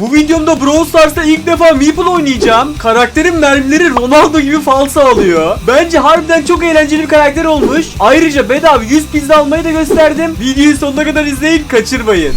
Bu videomda Brawl Stars'ta ilk defa Meeple oynayacağım. Karakterin mermileri Ronaldo gibi falsa alıyor. Bence harbiden çok eğlenceli bir karakter olmuş. Ayrıca bedava 100 pizza almayı da gösterdim. Videoyu sonuna kadar izleyin kaçırmayın.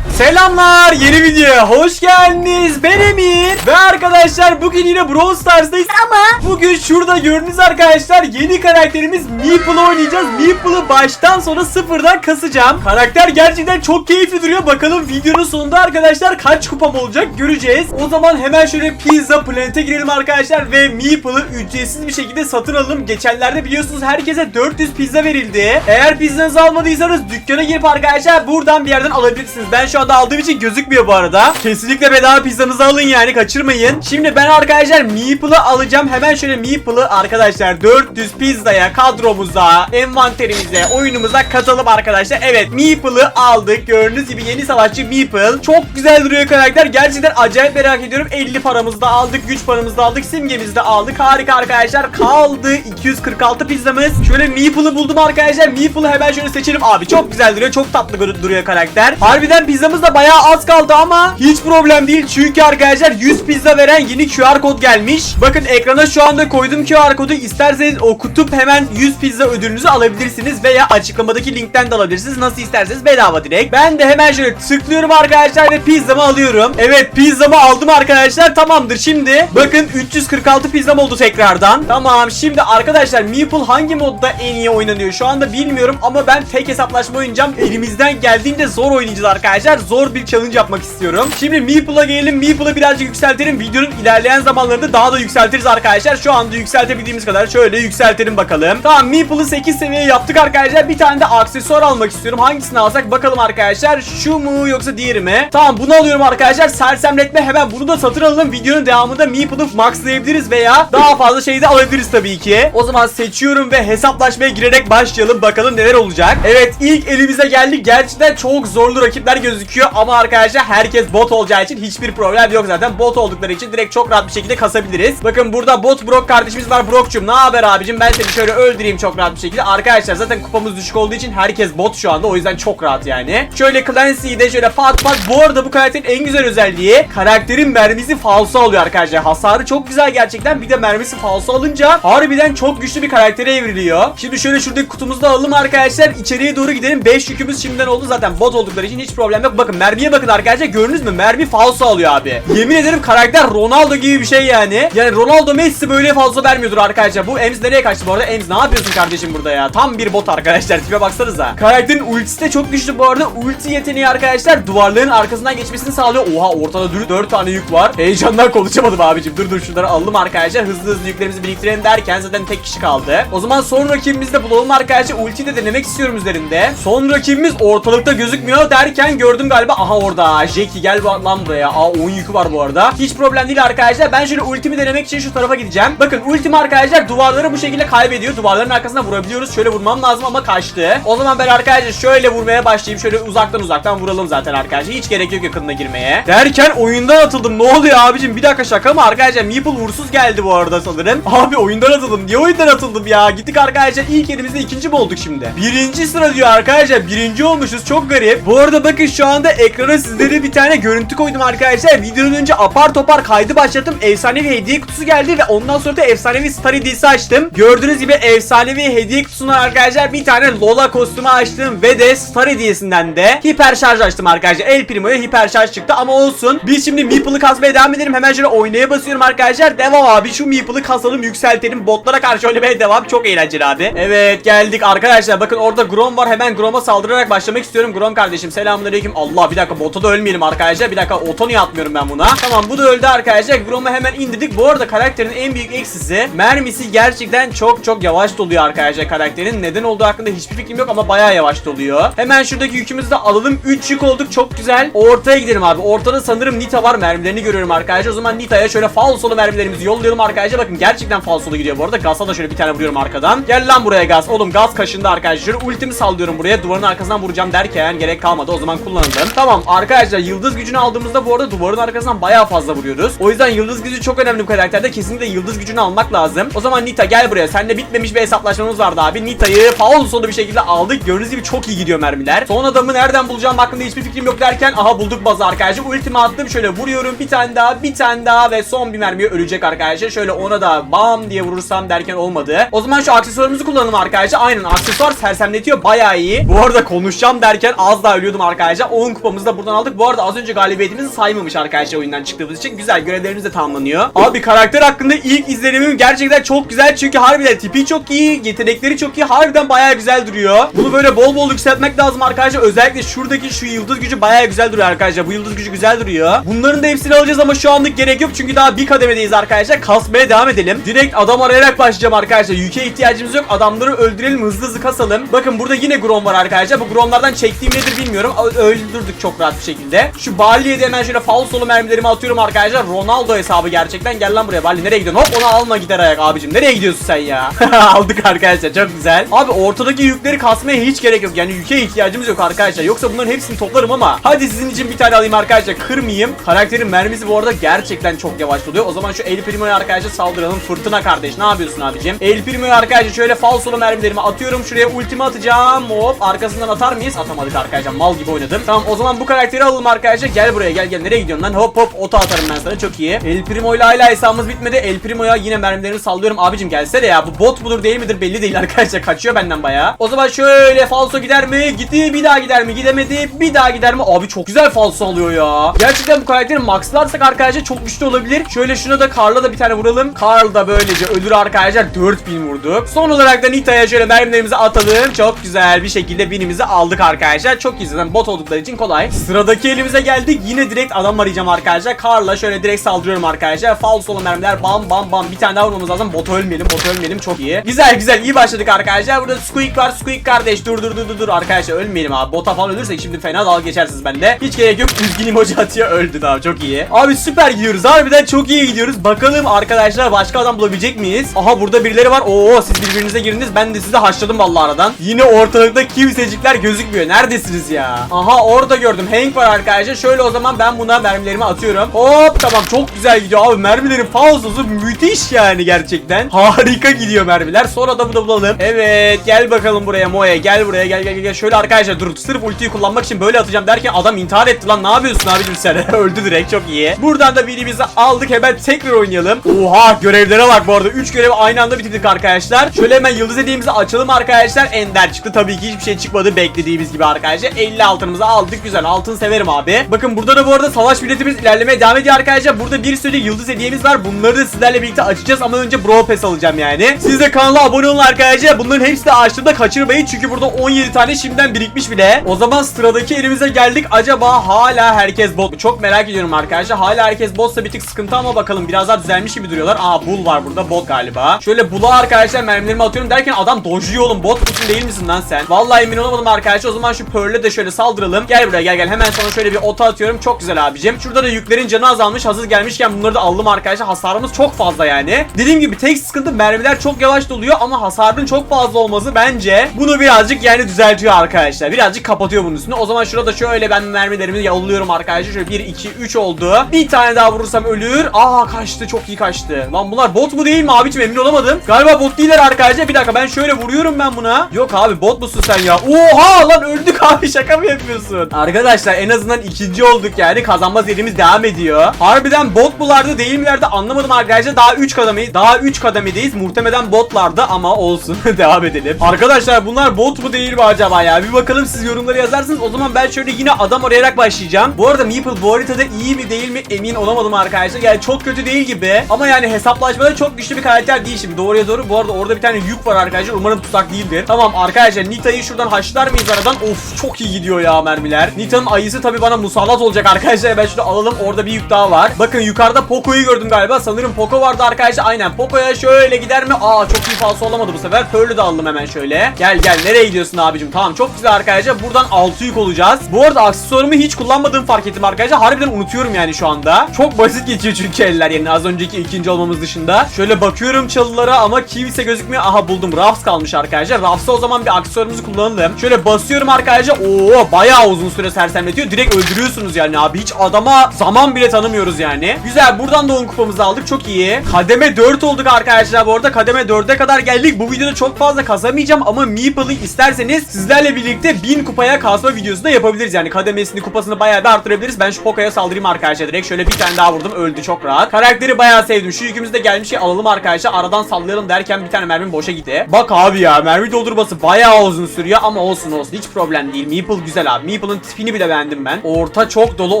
Selamlar yeni videoya hoş geldiniz. Ben Emir ve arkadaşlar bugün yine Brawl Stars'tayız ama bugün şurada gördüğünüz arkadaşlar yeni karakterimiz Meeple oynayacağız. Meeple'ı baştan sona sıfırdan kasacağım. Karakter gerçekten çok keyifli duruyor. Bakalım videonun sonunda arkadaşlar kaç kupam olacak göreceğiz. O zaman hemen şöyle Pizza Planet'e girelim arkadaşlar ve Meeple'ı ücretsiz bir şekilde satın alalım. Geçenlerde biliyorsunuz herkese 400 pizza verildi. Eğer pizzanızı almadıysanız dükkana girip arkadaşlar buradan bir yerden alabilirsiniz. Ben şu anda aldığım için gözükmüyor bu arada. Kesinlikle bedava pizzanızı alın yani kaçırmayın. Şimdi ben arkadaşlar Meeple'ı alacağım. Hemen şöyle Meeple'ı arkadaşlar 400 pizzaya, kadromuza, envanterimize, oyunumuza katalım arkadaşlar. Evet Meeple'ı aldık. Gördüğünüz gibi yeni savaşçı Meeple. Çok güzel duruyor karakter. Gerçekten acayip merak ediyorum. 50 paramızı da aldık. Güç paramızı da aldık. Simgemizi de aldık. Harika arkadaşlar. Kaldı 246 pizzamız. Şöyle Meeple'ı buldum arkadaşlar. Meeple'ı hemen şöyle seçelim. Abi çok güzel duruyor. Çok tatlı duruyor karakter. Harbiden pizzamız da bayağı az kaldı ama hiç problem değil. Çünkü arkadaşlar 100 pizza veren yeni QR kod gelmiş. Bakın ekrana şu anda koydum QR kodu. İsterseniz okutup hemen 100 pizza ödülünüzü alabilirsiniz veya açıklamadaki linkten de alabilirsiniz. Nasıl isterseniz bedava direkt. Ben de hemen şöyle tıklıyorum arkadaşlar ve pizzamı alıyorum. Evet pizzamı aldım arkadaşlar. Tamamdır şimdi. Bakın 346 pizzam oldu tekrardan. Tamam şimdi arkadaşlar Meeple hangi modda en iyi oynanıyor? Şu anda bilmiyorum ama ben tek hesaplaşma oynayacağım. Elimizden geldiğinde zor oynayacağız arkadaşlar. Zor bir challenge yapmak istiyorum. Şimdi Meeple'a gelelim. Meeple'ı birazcık yükseltelim. Videonun ilerleyen zamanlarında daha da yükseltiriz arkadaşlar. Şu anda yükseltebildiğimiz kadar şöyle yükseltelim bakalım. Tamam Meeple'ı 8 seviye yaptık arkadaşlar. Bir tane de aksesuar almak istiyorum. Hangisini alsak bakalım arkadaşlar. Şu mu yoksa diğeri mi? Tamam bunu alıyorum arkadaşlar. Sersemletme hemen bunu da satın alalım. Videonun devamında Meeple'ı maxlayabiliriz veya daha fazla şey de alabiliriz tabii ki. O zaman seçiyorum ve hesaplaşmaya girerek başlayalım. Bakalım neler olacak. Evet ilk elimize geldik. Gerçekten çok zorlu rakipler gözüküyor ama arkadaşlar herkes bot olacağı için hiçbir problem yok zaten. Bot oldukları için direkt çok rahat bir şekilde kasabiliriz. Bakın burada bot Brock kardeşimiz var. Brock'cum ne haber abicim? Ben seni şöyle öldüreyim çok rahat bir şekilde. Arkadaşlar zaten kupamız düşük olduğu için herkes bot şu anda. O yüzden çok rahat yani. Şöyle Clancy'yi de şöyle pat pat. Bu arada bu karakterin en güzel özelliği karakterin mermisi falso alıyor arkadaşlar. Hasarı çok güzel gerçekten. Bir de mermisi falso alınca harbiden çok güçlü bir karaktere evriliyor. Şimdi şöyle şuradaki kutumuzu da alalım arkadaşlar. İçeriye doğru gidelim. 5 yükümüz şimdiden oldu zaten. Bot oldukları için hiç problem yok. Bakın mermiye bakın arkadaşlar. Gördünüz mü? Mermi falso alıyor abi. Yemin ederim karakter Ronaldo gibi bir şey yani. Yani Ronaldo Messi böyle falso vermiyordur arkadaşlar. Bu Ems nereye kaçtı bu arada? Ems ne yapıyorsun kardeşim burada ya? Tam bir bot arkadaşlar. Tipe baksanıza. Karakterin ultisi de çok güçlü bu arada. Ulti yeteneği arkadaşlar duvarların arkasından geçmesini sağlıyor. Oha ortada dur 4 tane yük var. Heyecandan konuşamadım abicim. Dur dur şunları alalım arkadaşlar. Hızlı hızlı yüklerimizi biriktirelim derken zaten tek kişi kaldı. O zaman son rakibimizi de bulalım arkadaşlar. Ulti de denemek istiyorum üzerinde. Son rakibimiz ortalıkta gözükmüyor derken gördüm. Aha orada. Jackie gel bu- lan buraya. Aa 10 yükü var bu arada. Hiç problem değil arkadaşlar. Ben şöyle ultimi denemek için şu tarafa gideceğim. Bakın ultim arkadaşlar duvarları bu şekilde kaybediyor. Duvarların arkasına vurabiliyoruz. Şöyle vurmam lazım ama kaçtı. O zaman ben arkadaşlar şöyle vurmaya başlayayım. Şöyle uzaktan uzaktan vuralım zaten arkadaşlar. Hiç gerek yok yakınına girmeye. Derken oyundan atıldım. Ne oluyor abicim? Bir dakika şaka mı arkadaşlar? Meeple vursuz geldi bu arada sanırım. Abi oyundan atıldım. Niye oyundan atıldım ya? Gittik arkadaşlar ilk elimizde ikinci mi olduk şimdi? Birinci sıra diyor arkadaşlar. Birinci olmuşuz. Çok garip. Bu arada bakın şu anda ekrana sizlere bir tane görüntü koydum arkadaşlar. Videodan önce apar topar kaydı başlattım. Efsanevi hediye kutusu geldi ve ondan sonra da efsanevi star hediyesi açtım. Gördüğünüz gibi efsanevi hediye kutusundan arkadaşlar bir tane Lola kostümü açtım ve de star hediyesinden de hiper şarj açtım arkadaşlar. El Primo'ya hiper şarj çıktı ama olsun. Biz şimdi Meeple'ı kasmaya devam edelim. Hemen şöyle oynaya basıyorum arkadaşlar. Devam abi şu Meeple'ı kasalım yükseltelim. Botlara karşı oynamaya devam. Çok eğlenceli abi. Evet geldik arkadaşlar. Bakın orada Grom var. Hemen Grom'a saldırarak başlamak istiyorum. Grom kardeşim selamünaleyküm. Allah bir dakika bota da ölmeyelim arkadaşlar. Bir dakika oto niye atmıyorum ben buna? Tamam bu da öldü arkadaşlar. Grom'u hemen indirdik. Bu arada karakterin en büyük eksisi mermisi gerçekten çok çok yavaş doluyor arkadaşlar karakterin. Neden olduğu hakkında hiçbir fikrim yok ama bayağı yavaş doluyor. Hemen şuradaki yükümüzü de alalım. 3 yük olduk. Çok güzel. Ortaya gidelim abi. Ortada sanırım Nita var. Mermilerini görüyorum arkadaşlar. O zaman Nita'ya şöyle falsolu mermilerimizi yollayalım arkadaşlar. Bakın gerçekten falsolu gidiyor bu arada. Gaz'a da şöyle bir tane vuruyorum arkadan. Gel lan buraya Gaz. Oğlum Gaz kaşındı arkadaşlar. Ultimi sallıyorum buraya. Duvarın arkasından vuracağım derken gerek kalmadı. O zaman kullanacağım. Atalım. Tamam arkadaşlar yıldız gücünü aldığımızda bu arada duvarın arkasından bayağı fazla vuruyoruz. O yüzden yıldız gücü çok önemli bu karakterde. Kesinlikle yıldız gücünü almak lazım. O zaman Nita gel buraya. Seninle bitmemiş bir hesaplaşmamız vardı abi. Nita'yı faul sonu bir şekilde aldık. Gördüğünüz gibi çok iyi gidiyor mermiler. Son adamı nereden bulacağım hakkında hiçbir fikrim yok derken aha bulduk bazı arkadaşlar. Ultimi attım şöyle vuruyorum. Bir tane daha bir tane daha ve son bir mermiye ölecek arkadaşlar. Şöyle ona da bam diye vurursam derken olmadı. O zaman şu aksesuarımızı kullanalım arkadaşlar. Aynen aksesuar sersemletiyor bayağı iyi. Bu arada konuşacağım derken az daha ölüyordum arkadaşlar. 10 kupamızı da buradan aldık. Bu arada az önce galibiyetimizi saymamış arkadaşlar oyundan çıktığımız için. Güzel görevlerimiz de tamamlanıyor. Abi karakter hakkında ilk izlenimim gerçekten çok güzel. Çünkü harbiden tipi çok iyi. Yetenekleri çok iyi. Harbiden bayağı güzel duruyor. Bunu böyle bol bol yükseltmek lazım arkadaşlar. Özellikle şuradaki şu yıldız gücü bayağı güzel duruyor arkadaşlar. Bu yıldız gücü güzel duruyor. Bunların da hepsini alacağız ama şu anlık gerek yok. Çünkü daha bir kademedeyiz arkadaşlar. Kasmaya devam edelim. Direkt adam arayarak başlayacağım arkadaşlar. Yüke ihtiyacımız yok. Adamları öldürelim hızlı hızlı kasalım. Bakın burada yine Grom var arkadaşlar. Bu Gromlardan çektiğim nedir bilmiyorum. Ö- Öldürdük çok rahat bir şekilde. Şu Bali'ye de hemen şöyle falsolu mermilerimi atıyorum arkadaşlar. Ronaldo hesabı gerçekten. Gel lan buraya Bali. Nereye gidiyorsun? Hop onu alma gider ayak abicim. Nereye gidiyorsun sen ya? Aldık arkadaşlar. Çok güzel. Abi ortadaki yükleri kasmaya hiç gerek yok. Yani yüke ihtiyacımız yok arkadaşlar. Yoksa bunların hepsini toplarım ama hadi sizin için bir tane alayım arkadaşlar. Kırmayayım. Karakterin mermisi bu arada gerçekten çok yavaş oluyor. O zaman şu El Primo'ya arkadaşlar saldıralım. Fırtına kardeş ne yapıyorsun abicim? El Primo'ya arkadaşlar şöyle falsolu mermilerimi atıyorum. Şuraya ultimi atacağım. Hop arkasından atar mıyız? Atamadık arkadaşlar. Mal gibi oynadım. Tamam o zaman bu karakteri alalım arkadaşlar. Gel buraya gel gel. Nereye gidiyorsun lan? Hop hop ota atarım ben sana. Çok iyi. El Primo ile hala hesabımız bitmedi. El Primo'ya yine mermilerimi sallıyorum. Abicim gelsene ya. Bu bot mudur değil midir belli değil arkadaşlar. Kaçıyor benden bayağı. O zaman şöyle falso gider mi? Gitti. Bir daha gider mi? Gidemedi. Bir daha gider mi? Abi çok güzel falso alıyor ya. Gerçekten bu karakteri maxlarsak arkadaşlar çok güçlü olabilir. Şöyle şuna da Karl'a da bir tane vuralım. Karl da böylece ölür arkadaşlar. 4000 vurduk. Son olarak da Nita'ya şöyle mermilerimizi atalım. Çok güzel bir şekilde binimizi aldık arkadaşlar. Çok iyi bot oldukları için kolay. Sıradaki elimize geldik. Yine direkt adam arayacağım arkadaşlar. Karl'la şöyle direkt saldırıyorum arkadaşlar. Falsolu mermiler bam bam bam. Bir tane daha vurmamız lazım. Bot ölmeyelim. Bot ölmeyelim. Çok iyi. Güzel güzel. iyi başladık arkadaşlar. Burada Squeak var. Squeak kardeş. Dur dur dur dur dur. Arkadaşlar ölmeyelim abi. Bota falan ölürsek şimdi fena dalga geçersiniz bende. Hiç gerek yok. Üzgün emoji atıyor. Öldü daha. Çok iyi. Abi süper gidiyoruz. Harbiden çok iyi gidiyoruz. Bakalım arkadaşlar başka adam bulabilecek miyiz? Aha burada birileri var. Oo siz birbirinize giriniz. Ben de sizi haşladım vallahi aradan. Yine ortalıkta kimsecikler gözükmüyor. Neredesiniz ya? Aha orada gördüm. Hank var arkadaşlar. Şöyle o zaman ben buna mermilerimi atıyorum. Hop tamam çok güzel gidiyor abi. Mermilerin falsosu müthiş yani gerçekten. Harika gidiyor mermiler. Sonra da bulalım. Evet gel bakalım buraya Moe. Gel buraya gel gel gel. Şöyle arkadaşlar dur sırf ultiyi kullanmak için böyle atacağım derken adam intihar etti lan. Ne yapıyorsun abicim sen? Öldü direkt çok iyi. Buradan da birimizi aldık. Hemen tekrar oynayalım. Oha görevlere bak bu arada. 3 görevi aynı anda bitirdik arkadaşlar. Şöyle hemen yıldız hediyemizi açalım arkadaşlar. Ender çıktı. Tabii ki hiçbir şey çıkmadı beklediğimiz gibi arkadaşlar. 50 altınımızı aldık. Güzel. Altın severim abi. Bakın burada da bu arada savaş biletimiz ilerlemeye devam ediyor arkadaşlar. Burada bir sürü yıldız hediyemiz var. Bunları da sizlerle birlikte açacağız ama önce Brawl Pass alacağım yani. Siz de kanala abone olun arkadaşlar. Bunların hepsi de açtığımda kaçırmayın. Çünkü burada 17 tane şimdiden birikmiş bile. O zaman sıradaki elimize geldik. Acaba hala herkes bot mu? Çok merak ediyorum arkadaşlar. Hala herkes botsa bir tık sıkıntı ama bakalım biraz daha düzelmiş gibi duruyorlar. Aa Bull var burada bot galiba. Şöyle Bull'a arkadaşlar mermilerimi atıyorum derken adam dojluyor oğlum. Bot musun değil misin lan sen? Vallahi emin olamadım arkadaşlar. O zaman şu Pearl'e de şöyle saldıralım. Gel buraya gel gel. Hemen sana şöyle bir ota atıyorum. Çok güzel abicim. Şurada da yüklerin canı azalmış. Hazır gelmişken bunları da aldım arkadaşlar. Hasarımız çok fazla yani. Dediğim gibi tek sıkıntı mermiler çok yavaş doluyor ama hasarın çok fazla olması bence bunu birazcık yani düzeltiyor arkadaşlar. Birazcık kapatıyor bunun üstünü. O zaman şurada şöyle ben mermilerimi yolluyorum arkadaşlar. Şöyle 1 2 3 oldu. Bir tane daha vurursam ölür. Aa kaçtı. Çok iyi kaçtı. Lan bunlar bot mu değil mi abicim emin olamadım. Galiba bot değiller arkadaşlar. Bir dakika ben şöyle vuruyorum ben buna. Yok abi bot musun sen ya? Oha lan öldük abi şaka mı yapıyorsun? Arkadaşlar en azından ikinci olduk yani. Kazanma serimiz devam ediyor. Harbiden bot bulardı değil milerdi anlamadım arkadaşlar. Daha 3 kademeyiz. Daha 3 kademedeyiz. Muhtemelen botlardı ama olsun. devam edelim. Arkadaşlar bunlar bot mu değil mi acaba ya? Bir bakalım siz yorumları yazarsınız. O zaman ben şöyle yine adam arayarak başlayacağım. Bu arada Meeple bu haritada iyi mi değil mi emin olamadım arkadaşlar. Yani çok kötü değil gibi. Ama yani hesaplaşmada çok güçlü bir karakter değil şimdi. Doğruya doğru. Bu arada orada bir tane yük var arkadaşlar. Umarım tuzak değildir. Tamam arkadaşlar Nita'yı şuradan haşlar mıyız aradan? Of çok iyi gidiyor ya mermiler. Nita'nın ayısı tabii bana musallat olacak arkadaşlar. Ben şunu alalım. Orada bir yük daha var. Bakın yukarıda Poco'yu gördüm galiba. Sanırım Poco vardı arkadaşlar. Aynen Poco'ya şöyle gider mi? Aa çok iyi falso olamadı bu sefer. Pearl'ü de aldım hemen şöyle. Gel gel nereye gidiyorsun abicim? Tamam çok güzel arkadaşlar. Buradan 6 yük olacağız. Bu arada aksesuarımı hiç kullanmadığımı fark ettim arkadaşlar. Harbiden unutuyorum yani şu anda. Çok basit geçiyor çünkü eller yani az önceki ikinci olmamız dışında. Şöyle bakıyorum çalılara ama kimse gözükmüyor. Aha buldum. Rafs kalmış arkadaşlar. Rafs'a o zaman bir aksesuarımızı kullanalım. Şöyle basıyorum arkadaşlar. Oo bayağı uzun uzun süre sersemletiyor. Direkt öldürüyorsunuz yani abi. Hiç adama zaman bile tanımıyoruz yani. Güzel buradan da 10 kupamızı aldık. Çok iyi. Kademe 4 olduk arkadaşlar bu arada. Kademe 4'e kadar geldik. Bu videoda çok fazla kasamayacağım ama Meeple'ı isterseniz sizlerle birlikte 1000 kupaya kasma videosu da yapabiliriz. Yani kademesini kupasını bayağı bir arttırabiliriz. Ben şu Poco'ya saldırayım arkadaşlar. Direkt şöyle bir tane daha vurdum. Öldü çok rahat. Karakteri bayağı sevdim. Şu yükümüz de gelmiş ki alalım arkadaşlar. Aradan sallayalım derken bir tane mermim boşa gitti. Bak abi ya mermi doldurması bayağı uzun sürüyor ama olsun olsun. Hiç problem değil. Meeple güzel abi. Meeple'ın tipini bile beğendim ben. Orta çok dolu.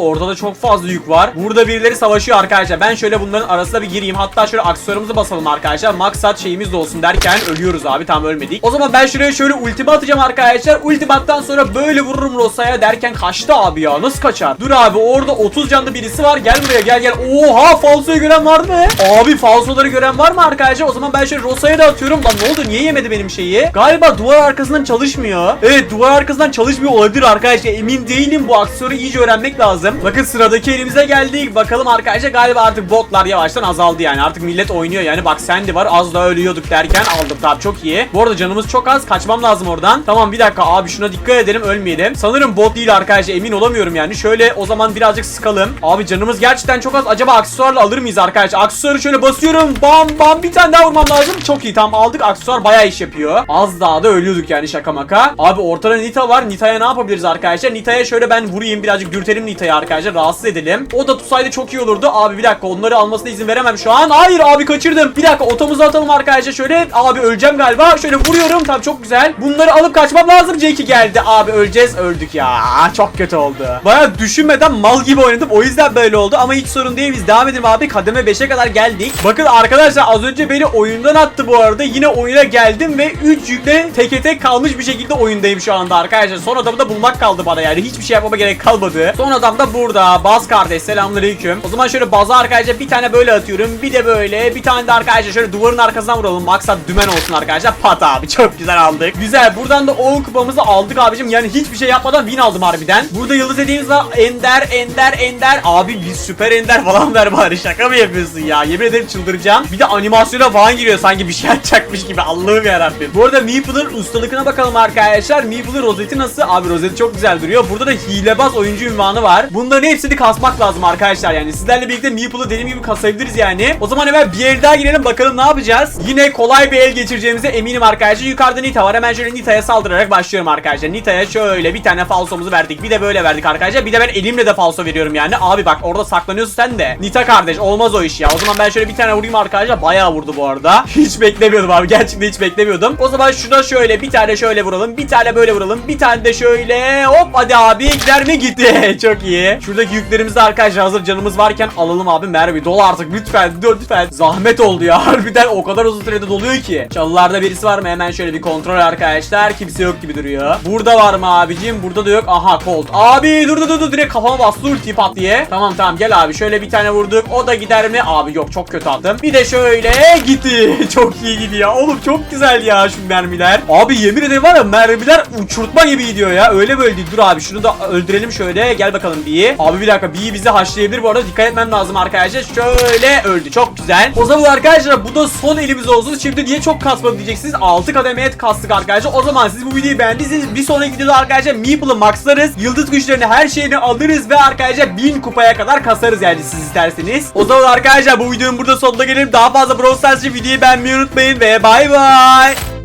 Ortada çok fazla yük var. Burada birileri savaşıyor arkadaşlar. Ben şöyle bunların arasına bir gireyim. Hatta şöyle aksesuarımızı basalım arkadaşlar. Maksat şeyimiz de olsun derken ölüyoruz abi. Tam ölmedik. O zaman ben şuraya şöyle ultimi atacağım arkadaşlar. Ultimattan sonra böyle vururum Rosa'ya derken kaçtı abi ya. Nasıl kaçar? Dur abi orada 30 canlı birisi var. Gel buraya gel gel. Oha falsoyu gören var mı? Abi falsoları gören var mı arkadaşlar? O zaman ben şöyle Rosa'ya da atıyorum. Lan ne oldu? Niye yemedi benim şeyi? Galiba duvar arkasından çalışmıyor. Evet duvar arkasından çalışmıyor olabilir arkadaşlar. Emin değilim. Bu aksesuarı iyice öğrenmek lazım. Bakın sıradaki elimize geldik. Bakalım arkadaşlar galiba artık botlar yavaştan azaldı yani. Artık millet oynuyor yani. Bak Sandy var. Az daha ölüyorduk derken aldım. Tamam çok iyi. Bu arada canımız çok az. Kaçmam lazım oradan. Tamam bir dakika abi şuna dikkat edelim ölmeyelim. Sanırım bot değil arkadaşlar. Emin olamıyorum yani. Şöyle o zaman birazcık sıkalım. Abi canımız gerçekten çok az. Acaba aksesuarla alır mıyız arkadaşlar? Aksesuarı şöyle basıyorum. Bam bam bir tane daha vurmam lazım. Çok iyi tamam aldık. Aksesuar bayağı iş yapıyor. Az daha da ölüyorduk yani şaka maka. Abi ortada Nita var. Nita'ya ne yapabiliriz arkadaşlar? Nita'ya şöyle ben vurayım. Birazcık dürtelim Nita'yı arkadaşlar. Rahatsız edelim. O da tutsaydı çok iyi olurdu. Abi bir dakika onları almasına izin veremem şu an. Hayır abi kaçırdım. Bir dakika otomuzu atalım arkadaşlar şöyle. Abi öleceğim galiba. Şöyle vuruyorum. Tamam çok güzel. Bunları alıp kaçmam lazım. Jackie geldi. Abi öleceğiz. Öldük ya. Çok kötü oldu. Baya düşünmeden mal gibi oynadım. O yüzden böyle oldu. Ama hiç sorun değil. Biz devam edelim abi. Kademe 5'e kadar geldik. Bakın arkadaşlar az önce beni oyundan attı bu arada. Yine oyuna geldim ve 3 yükle teke tek kalmış bir şekilde oyundayım şu anda arkadaşlar. Son adamı da bulmak kaldı bana yani. Hiçbir şey yapmama gerek kalmadı. Son adam da burada. Baz kardeş selamünaleyküm. O zaman şöyle baza arkadaşlar bir tane böyle atıyorum. Bir de böyle. Bir tane de arkadaşlar şöyle duvarın arkasından vuralım. Maksat dümen olsun arkadaşlar. Pat abi. Çok güzel aldık. Güzel. Buradan da 10 kupamızı aldık abicim. Yani hiçbir şey yapmadan win aldım harbiden. Burada yıldız hediyemiz var. Ender, Ender, Ender. Abi bir süper Ender falan ver bari. Şaka mı yapıyorsun ya? Yemin ederim çıldıracağım. Bir de animasyona falan giriyor sanki bir şey atacakmış gibi. Allah'ım yarabbim. Bu arada Meeple'ın ustalıkına bakalım arkadaşlar. Meeple'ın rozeti nasıl? Abi rozeti çok güzel duruyor. Burada da hilebaz oyuncu ünvanı var. Bunların hepsini kasmak lazım arkadaşlar yani. Sizlerle birlikte Meeple'ı dediğim gibi kasabiliriz yani. O zaman hemen bir el daha girelim bakalım ne yapacağız. Yine kolay bir el geçireceğimize eminim arkadaşlar. Yukarıda Nita var. Hemen şöyle Nita'ya saldırarak başlıyorum arkadaşlar. Nita'ya şöyle bir tane falsomuzu verdik. Bir de böyle verdik arkadaşlar. Bir de ben elimle de falso veriyorum yani. Abi bak orada saklanıyorsun sen de. Nita kardeş olmaz o iş ya. O zaman ben şöyle bir tane vurayım arkadaşlar. Bayağı vurdu bu arada. Hiç beklemiyordum abi. Gerçekten hiç beklemiyordum. O zaman şuna şöyle bir tane şöyle vuralım. Bir tane böyle vuralım. Bir tane de şöyle. Hop hadi abi. Gider mi gitti. Çok iyi. Şuradaki yüklerimizi arkadaşlar hazır canımız varken alalım abi. Mermi dol artık lütfen. Lütfen. Zahmet oldu ya. Harbiden o kadar uzun sürede doluyor ki. Çalılarda birisi var mı? Hemen şöyle bir kontrol arkadaşlar. Kimse yok gibi duruyor. Burada var mı abicim? Burada da yok. Aha Colt. Abi dur dur dur dur. Direkt kafama bastı ulti pat diye. Tamam tamam gel abi. Şöyle bir tane vurduk. O da gider mi? Abi yok çok kötü attım. Bir de şöyle gitti. çok iyi gidiyor. Oğlum çok güzel ya şu mermiler. Abi yemin ederim var ya mermiler uçurtma gibi gidiyor ya. Öyle böyle değil. Dur abi şunu da öldürelim şöyle. Gel bakalım bir. Abi bir dakika bir bizi haşlayabilir bu arada. Dikkat etmem lazım arkadaşlar. Şöyle öldü. Çok güzel. O zaman arkadaşlar bu da son elimiz olsun. Şimdi niye çok kasmadı diyeceksiniz. 6 kademeye kastık arkadaşlar. O zaman siz bu videoyu beğendiyseniz bir sonraki videoda arkadaşlar Meeple'ı maxlarız. Yıldız güçlerini her şeyini alırız ve arkadaşlar 1000 kupaya kadar kasarız yani siz isterseniz. O zaman arkadaşlar bu videonun burada sonuna gelelim. Daha fazla Brawl Stars için videoyu beğenmeyi unutmayın ve bay bay.